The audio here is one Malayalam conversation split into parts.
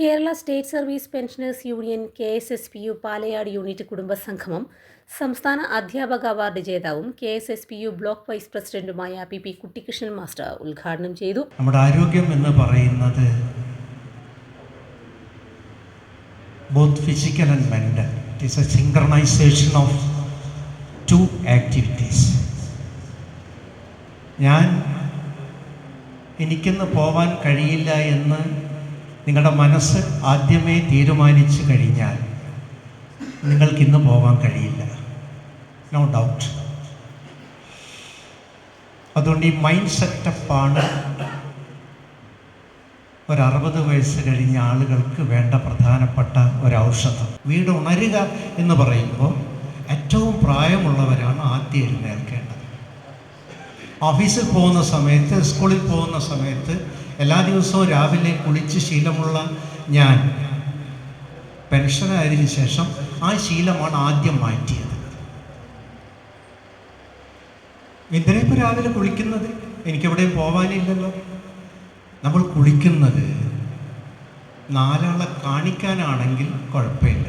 Kerala state service pensioners union K S S P U Palayad unit കുടുംബ സംഗമം സംസ്ഥാന അധ്യാപക award ജേതാവും K S S P U block vice പ്രസിഡന്റുമായ പി പി കുട്ടിക്കൃഷ്ണൻ മാസ്റ്റർ ഉദ്ഘാടനം ചെയ്തു. നമ്മുടെ ആരോഗ്യം എന്ന് പറയുന്നത് both physical and mental it is a synchronisation of two activities ഞാൻ എനിക്കിന്ന് പോവാൻ കഴിയില്ല എന്ന് നിങ്ങളുടെ മനസ്സ് ആദ്യമേ തീരുമാനിച്ചു കഴിഞ്ഞാൽ നിങ്ങൾക്കിന്ന് പോകാൻ കഴിയില്ല. നോ ഡൗട്ട് അതുകൊണ്ട് ഈ മൈൻഡ് സെറ്റപ്പാണ് ഒരു അറുപത് വയസ്സ് കഴിഞ്ഞ ആളുകൾക്ക് വേണ്ട പ്രധാനപ്പെട്ട ഒരു ഔഷധം. വീട് ഉണരുക എന്ന് പറയുമ്പോൾ ഏറ്റവും പ്രായമുള്ളവരാണ് ആദ്യം എഴുന്നേൽക്കേണ്ടത്. ഓഫീസിൽ പോകുന്ന സമയത്ത് സ്കൂളിൽ പോകുന്ന സമയത്ത് എല്ലാ ദിവസവും രാവിലെ കുളിച്ച് ശീലമുള്ള ഞാൻ പെൻഷനായതിനു ശേഷം ആ ശീലമാണ് ആദ്യം മാറ്റിയത്. എന്തിനാ രാവിലെ കുളിക്കുന്നത്? എനിക്കെവിടെ പോവാനില്ലല്ലോ. നമ്മൾ കുളിക്കുന്നത് നാലാളെ കാണിക്കാനാണെങ്കിൽ കുഴപ്പമില്ല.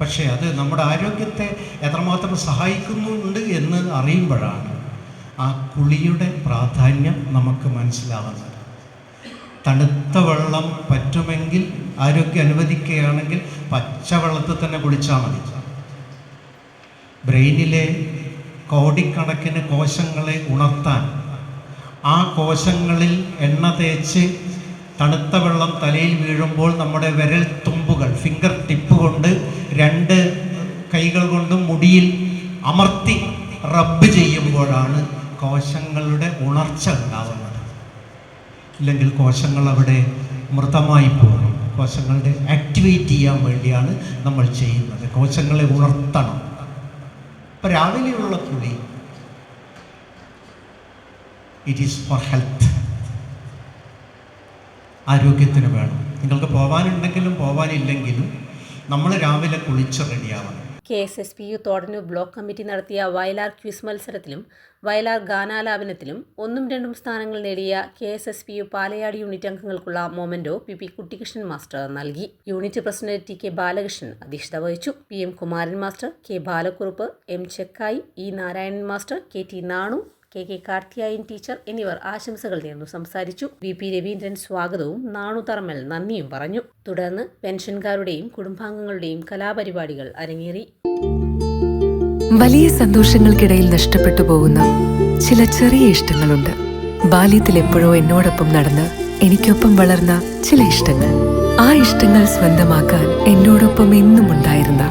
പക്ഷേ അത് നമ്മുടെ ആരോഗ്യത്തെ എത്രമാത്രം സഹായിക്കുന്നുണ്ട് എന്ന് അറിയുമ്പോഴാണ്. ആ കുളിയുടെ പ്രാധാന്യം നമുക്ക് മനസ്സിലാവുന്നത്. തണുത്ത വെള്ളം പറ്റുമെങ്കിൽ ആരോഗ്യം അനുവദിക്കുകയാണെങ്കിൽ പച്ചവെള്ളത്തിൽ തന്നെ കുളിച്ചാൽ മതി. ബ്രെയിനിലെ കോടിക്കണക്കിന് കോശങ്ങളെ ഉണർത്താൻ ആ കോശങ്ങളിൽ എണ്ണ തേച്ച് തണുത്ത വെള്ളം തലയിൽ വീഴുമ്പോൾ നമ്മുടെ വിരൽ തുമ്പുകൾ ഫിംഗർ ടിപ്പ് കൊണ്ട് രണ്ട് കൈകൾ കൊണ്ടും മുടിയിൽ അമർത്തി റബ്ബ് ചെയ്യുമ്പോഴാണ് കോശങ്ങളുടെ ഉണർച്ച ഉണ്ടാവുന്നത്. ഇല്ലെങ്കിൽ കോശങ്ങൾ അവിടെ മൃതമായി പോകും. കോശങ്ങളുടെ ആക്ടിവേറ്റ് ചെയ്യാൻ വേണ്ടിയാണ് നമ്മൾ ചെയ്യുന്നത്. കോശങ്ങളെ ഉണർത്തണം. ഇപ്പം രാവിലെയുള്ള കുളി ഇറ്റ് ഈസ് ഫോർ ഹെൽത്ത് ആരോഗ്യത്തിന് വേണം. നിങ്ങൾക്ക് പോകാനുണ്ടെങ്കിലും പോകാനില്ലെങ്കിലും നമ്മൾ രാവിലെ കുളിച്ച് റെഡിയാവണം K S S P U Thodannur block committee നടത്തിയ വയലാർ ക്വിസ് മത്സരത്തിലും വയലാർ ഗാനാലാപനത്തിലും ഒന്നും രണ്ടും സ്ഥാനങ്ങൾ നേടിയ K S S P U Palayad unit അംഗങ്ങൾക്കുള്ള memento P P Kuttikrishnan master നൽകി. Unit president T K Balakrishnan അധ്യക്ഷത വഹിച്ചു. P M Kumaran master K Balakkurup M Chekkayi E Narayanan master K T Nanu K K Karthiyayan teacher എന്നിവർ ആശംസകൾ നേർന്നു. സംസാരിച്ചു. വി പി രവീന്ദ്രൻ സ്വാഗതവും നാണു തറമൽ നന്ദിയും പറഞ്ഞു. തുടർന്ന് പെൻഷൻകാരുടെയും കുടുംബാംഗങ്ങളുടെയും കലാപരിപാടികൾ അരങ്ങേറി. വലിയ സന്തോഷങ്ങൾക്കിടയിൽ നഷ്ടപ്പെട്ടു പോകുന്ന ചില ചെറിയ ഇഷ്ടങ്ങളുണ്ട്. ബാല്യത്തിൽ എപ്പോഴോ എന്നോടൊപ്പം നടന്ന് എനിക്കൊപ്പം വളർന്ന ചില ഇഷ്ടങ്ങൾ. ആ ഇഷ്ടങ്ങൾ സ്വന്തമാക്കാൻ എന്നോടൊപ്പം എന്നും ഉണ്ടായിരുന്ന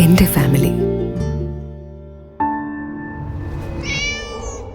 എന്റെ ഫാമിലി.